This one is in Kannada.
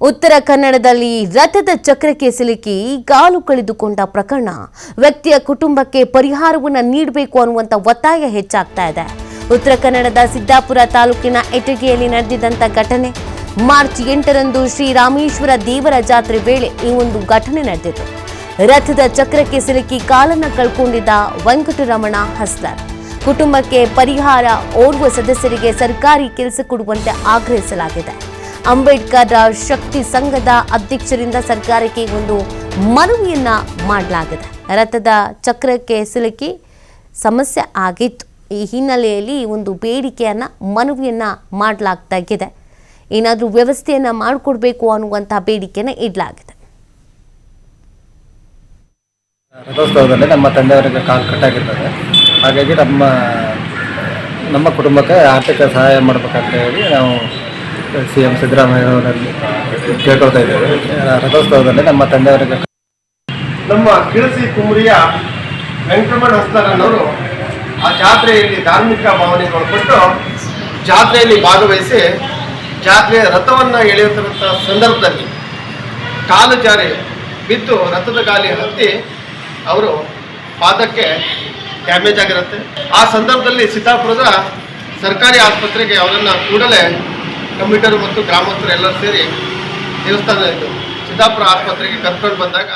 ಉತ್ತರ ಕನ್ನಡದಲ್ಲಿ ರಥದ ಚಕ್ರಕ್ಕೆ ಸಿಲುಕಿ ಕಾಲು ಕಳೆದುಕೊಂಡ ಪ್ರಕರಣ ವ್ಯಕ್ತಿಯ ಕುಟುಂಬಕ್ಕೆ ಪರಿಹಾರವನ್ನು ನೀಡಬೇಕು ಅನ್ನುವಂಥ ಒತ್ತಾಯ ಹೆಚ್ಚಾಗ್ತಾ ಇದೆ. ಉತ್ತರ ಕನ್ನಡದ ಸಿದ್ದಾಪುರ ತಾಲೂಕಿನ ಎಟಗಿಯಲ್ಲಿ ನಡೆದಿದ್ದಂಥ ಘಟನೆ. ಮಾರ್ಚ್ ಎಂಟರಂದು ಶ್ರೀರಾಮೇಶ್ವರ ದೇವರ ಜಾತ್ರೆ ವೇಳೆ ಈ ಒಂದು ಘಟನೆ ನಡೆದಿತ್ತು. ರಥದ ಚಕ್ರಕ್ಕೆ ಸಿಲುಕಿ ಕಾಲನ್ನು ಕಳ್ಕೊಂಡಿದ್ದ ವೆಂಕಟರಮಣ ಹಸ್ಲರ್. ಕುಟುಂಬಕ್ಕೆ ಪರಿಹಾರ ಓರ್ವ ಸದಸ್ಯರಿಗೆ ಸರ್ಕಾರಿ ಕೆಲಸ ಕೊಡುವಂತೆ ಆಗ್ರಹಿಸಲಾಗಿದೆ. ಅಂಬೇಡ್ಕರ್ ಶಕ್ತಿ ಸಂಘದ ಅಧ್ಯಕ್ಷರಿಂದ ಸರ್ಕಾರಕ್ಕೆ ಒಂದು ಮನವಿಯನ್ನ ಮಾಡಲಾಗಿದೆ. ರಥದ ಚಕ್ರಕ್ಕೆ ಸಿಲುಕಿ ಸಮಸ್ಯೆ ಆಗಿತ್ತು. ಈ ಹಿನ್ನೆಲೆಯಲ್ಲಿ ಒಂದು ಬೇಡಿಕೆಯನ್ನ, ಮನವಿಯನ್ನ ಮಾಡಲಾಗ್ತಾ ಇದೆ ಏನಾದರೂ ವ್ಯವಸ್ಥೆಯನ್ನ ಮಾಡಿಕೊಡ್ಬೇಕು ಅನ್ನುವಂತಹ ಬೇಡಿಕೆನ ಇಡಲಾಗಿದೆ. ರಥೋತ್ಸವದಲ್ಲಿ ನಮ್ಮ ತಂದೆಯವರಿಗೆ ಕಾಲು ಕಟ್ಟಾಗಿರ್ತದೆ. ಹಾಗಾಗಿ ನಮ್ಮ ನಮ್ಮ ಕುಟುಂಬಕ್ಕೆ ಆರ್ಥಿಕ ಸಹಾಯ ಮಾಡಬೇಕಂತ ಹೇಳಿ ನಾವು ಸಿ ಎಂ ಸಿದ್ದರಾಮಯ್ಯವರಲ್ಲಿ ಕೇಳ್ಕೊಳ್ತಾ ಇದ್ದೇವೆ. ರಥೋತ್ಸವದಲ್ಲಿ ನಮ್ಮ ತಂದೆಯವರಿಗೆ ನಮ್ಮ ಕಿಳಸಿ ಕುಮರಿಯ ವೆಂಕಟರಮಣ ಹಸ್ತರನ್ನವರು ಆ ಜಾತ್ರೆಯಲ್ಲಿ ಧಾರ್ಮಿಕ ಭಾವನೆಗೊಳಪಟ್ಟು ಜಾತ್ರೆಯಲ್ಲಿ ಭಾಗವಹಿಸಿ ಜಾತ್ರೆಯ ರಥವನ್ನು ಎಳೆಯುತ್ತಿರುವಂಥ ಸಂದರ್ಭದಲ್ಲಿ ಕಾಲು ಜಾರಿ ಬಿದ್ದು ರಥದ ಗಾಲಿ ಹತ್ತಿ ಅವರು ಪಾದಕ್ಕೆ ಡ್ಯಾಮೇಜ್ ಆಗಿರುತ್ತೆ. ಆ ಸಂದರ್ಭದಲ್ಲಿ ಸಿದ್ದಾಪುರದ ಸರ್ಕಾರಿ ಆಸ್ಪತ್ರೆಗೆ ಅವರನ್ನು ಕೂಡಲೇ ಕಮಿಟರು ಮತ್ತು ಗ್ರಾಮಸ್ಥರು ಎಲ್ಲರೂ ಸೇರಿ ದೇವಸ್ಥಾನ ಸಿದ್ದಾಪುರ ಆಸ್ಪತ್ರೆಗೆ ಕರ್ಕೊಂಡು ಬಂದಾಗ